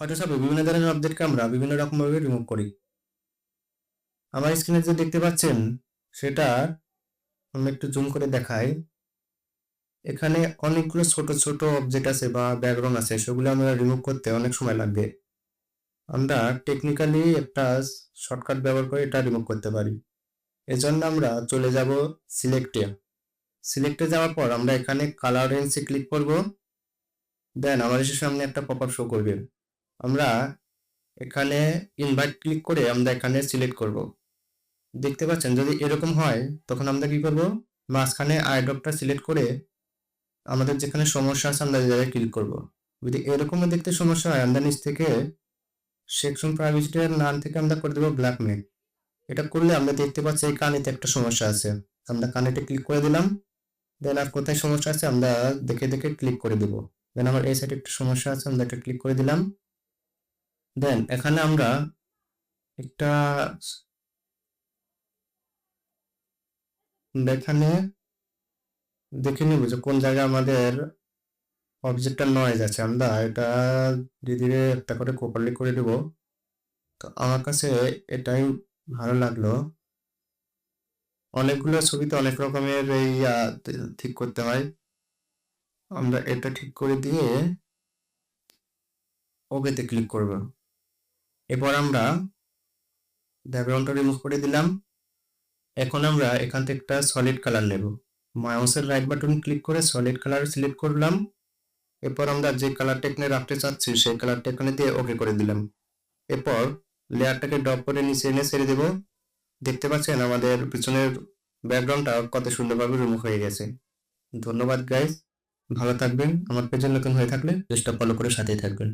ফটোশপে বিভিন্ন ধরনের অবজেক্টকে আমরা বিভিন্ন রকমভাবে রিমুভ করি। আমার স্ক্রিনে যে দেখতে পাচ্ছেন, সেটা আমি একটু জুম করে দেখাই। এখানে অনেকগুলো ছোট ছোট অবজেক্ট আছে বা ব্যাকগ্রাউন্ড আছে, সেগুলো আমরা রিমুভ করতে অনেক সময় লাগবে। আমরা টেকনিক্যালি একটা শর্টকাট ব্যবহার করে এটা রিমুভ করতে পারি। এজন্য আমরা চলে যাব সিলেক্টে সিলেক্টে যাওয়ার পর আমরা এখানে কালার রেঞ্জে ক্লিক করব। দেন আমাদের সামনে একটা পপ আপ শো করবে। আমরা এখানে ইনভাইট ক্লিক করে আমরা এখানে সিলেক্ট করব। দেখতে পাচ্ছেন, যদি এরকম হয়, তখন আমরা কি করব? মাঝখানে আইড্রপটা সিলেক্ট করে আমাদের যেখানে সমস্যা আছে, আমরা জায়গায় ক্লিক করব। যদি এরকম দেখতে সমস্যা হয়, আমরা নিচ থেকে সেকশন প্রাইভেসিটির নাম থেকে আমরা করে দেবো ব্ল্যাক মেক এটা করলে আমরা দেখতে পাচ্ছি এই কানেতে একটা সমস্যা আছে। আমরা কানেটে ক্লিক করে দিলাম দেন আর কোথায় সমস্যা আছে, আমরা দেখে দেখে ক্লিক করে দেবো। দেন আমার এই সাইডে একটা সমস্যা আছে, আমরা এটা ক্লিক করে দিলাম। দেন এখানে আমরা একটা এখানে দেখে নিব যে কোন জায়গায় আমাদের অবজেক্টটা নয়েজ আছে। আমরা এটা ধীরে ধীরে একটা করে প্রপারলি করে দেব তো আমার কাছে এটাই ভালো লাগল। অনেকগুলো ছবিতে অনেক রকমের এই ঠিক করতে হয়। আমরা এটা ঠিক করে দিয়ে ওকেতে ক্লিক করব। এরপর আমরা ব্যাকগ্রাউন্ডটা রিমুভ করে দিলাম। এখন আমরা এখান থেকে একটা সলিড কালার নেব। মাউসের রাইট বাটন ক্লিক করে সলিড কালার সিলেক্ট করলাম। এরপর আমরা যে কালারটা এখানে রাখতে চাচ্ছি, সেই কালারটা এখানে দিয়ে ওকে করে দিলাম। এরপর লেয়ারটাকে ড্রপ করে নিচে এনে ছেড়ে দেব। দেখতে পাচ্ছেন আমাদের পিছনের ব্যাকগ্রাউন্ডটা কত সুন্দরভাবে রিমুভ হয়ে গেছে। ধন্যবাদ গাইস ভালো থাকবেন। আমার পেজে নতুন হয়ে থাকলে চেষ্টা ফলো করে সাথেই থাকবেন।